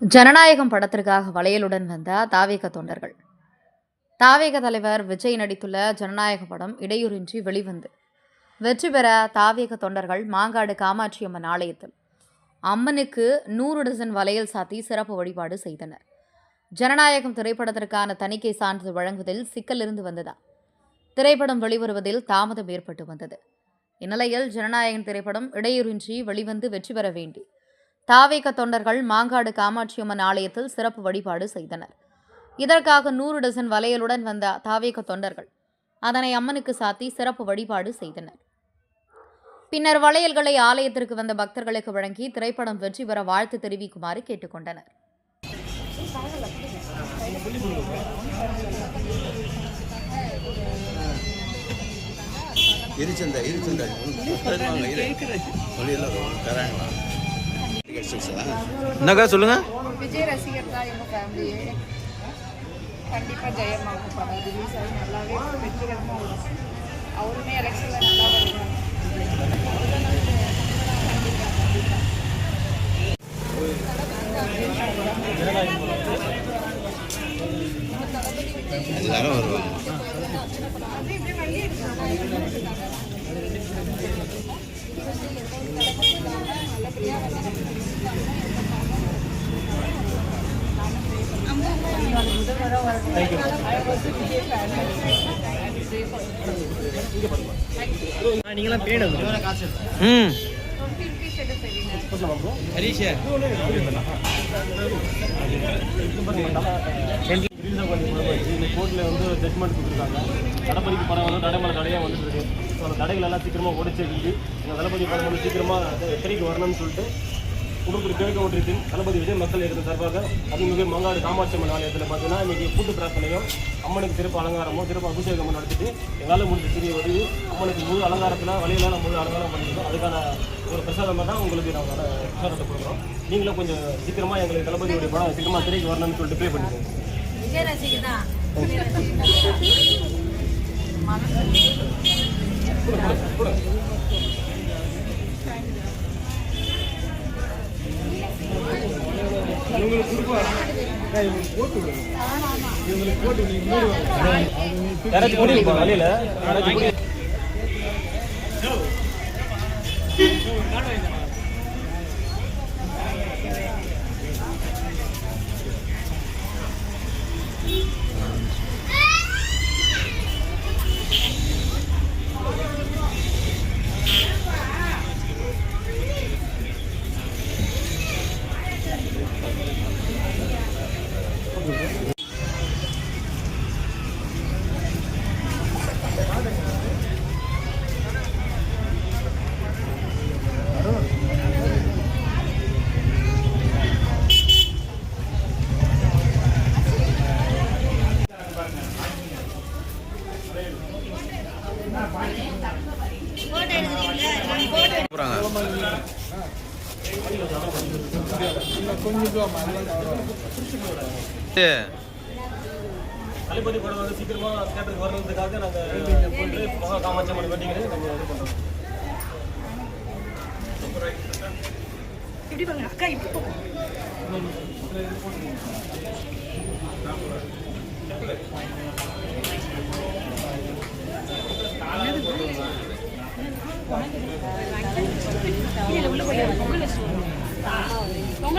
ஜனநாயகம் படத்திற்காக வளையலுடன் வந்த தாவேக தொண்டர்கள். தாவேக தலைவர் விஜய் நடித்துள்ள ஜனநாயக படம் இடையூறின்றி வெளிவந்து வெற்றி பெற தாவேக தொண்டர்கள் மாங்காடு காமாட்சி அம்மன் ஆலயத்தில் அம்மனுக்கு நூறு டசன் வளையல் சாத்தி சிறப்பு வழிபாடு செய்தனர். ஜனநாயகம் திரைப்படத்திற்கான தணிக்கை சான்றிதழ் வழங்குவதில் சிக்கல் இருந்து வந்ததா? திரைப்படம் வெளிவருவதில் தாமதம் ஏற்பட்டு வந்தது. இந்நிலையில் ஜனநாயகன் திரைப்படம் இடையூறின்றி வெளிவந்து வெற்றி பெற வேண்டி தாவேக தொண்டர்கள் மாங்காடு காமாட்சியம்மன் ஆலயத்தில் சிறப்பு வழிபாடு செய்தனர். இதற்காக நூறு டசன் வளையலுடன் வந்த தாவேக தொண்டர்கள் அதனை அம்மனுக்கு சாத்தி சிறப்பு வழிபாடு செய்தனர். பின்னர் வளையல்களை ஆலயத்திற்கு வந்த பக்தர்களுக்கு வழங்கி திரைப்படம் வெற்றி பெற வாழ்த்து தெரிவிக்குமாறு கேட்டுக்கொண்டனர். இருச்சந்த இருச்சந்த. என்னக்கா சொல்லுங்க? விஜய் ரசிகர் தான் எங்கள் ஃபேமிலியே கண்டிப்பாக ஜெயமாகும் படம். ரிலீஸ் ஆகி நல்லாவே வெற்றிகரமாக வரும் அவருமே எலெக்ஷனில் நல்லா வருவாங்க எல்லாரும் வருவாங்க. ம். கோர்ட்டில் வந்து ஜட்மெண்ட் கொடுத்துருக்காங்க தளபதிக்கு படம் வந்து தடைமலை தடையாக வந்துட்டு இருக்கு ஸோ அந்த தடைகள் எல்லாம் சீக்கிரமாக உடைச்சு எழுதி எங்கள் தளபதி படம் வந்து சீக்கிரமாக திரைக்கு வரணும்னு சொல்லிட்டு குடும்பத்தில் கிழக்கு ஒன்றியத்தின் தளபதி விஜய் மக்கள் இயக்கத்தின் சார்பாக அதுமிகு மங்காடு காமாட்சி அம்மன் ஆலயத்தில் பார்த்தீங்கன்னா இன்னைக்கு கூட்டு பிரார்த்தனையும் அம்மனுக்கு சிறப்பு அலங்காரமும் சிறப்பு அபிஷேகமும் நடத்திட்டு எங்களால் முடிஞ்ச சிறிய உதவி அம்மனுக்கு முழு அலங்காரத்தில் வழியெல்லாம் முழு அலங்காரம் பண்ணியிருக்கோம் அதுக்கான ஒரு பிரசாதமாக தான் உங்களுக்கு நாங்கள் பிரசாதத்தை கொடுக்குறோம். நீங்களும் கொஞ்சம் சீக்கிரமாக எங்களுக்கு தளபதியுடைய படம் சீக்கிரமாக திரைக்கு வரணும்னு சொல்லிட்டு ப்ரே பண்ணிக்கோங்க. விஜய் ரசிகர் தான் யாராச்சும் முடியுமா வழியில் யாராச்சும் முடி போகிறாங்க தளபதி படம் வந்து சீக்கிரமா தேட்டருக்கு வர்றதுக்காக நாங்கள் போட்டு மகா காமாட்சி அம்மன் வெட்டிங்கிறது கொஞ்சம் இது பண்ணுறோம். இப்படி பாருங்க அக்கா இப்படி போங்க இல்ல, உள்ள போய் பொங்கல்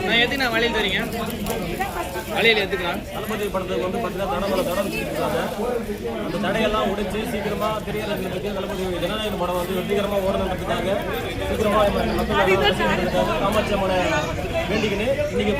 நான் எதுக்கு நான் வழியில் தரீங்க? வழியில் எதுக்குண்ணா? தளபதி படத்துக்கு வந்து பார்த்தீங்கன்னா தடமலை தடம் வச்சிருக்காங்க. அந்த தடையெல்லாம் உடைச்சு சீக்கிரமா திரையரங்குக்கு தளபதி ஜனநாயக படம் வந்து வெற்றிகரமாக ஓடணுன்றதுக்காக சீக்கிரமா மக்கள் காமாட்சி அம்மனை வேண்டிக்கின்னு இன்னைக்கு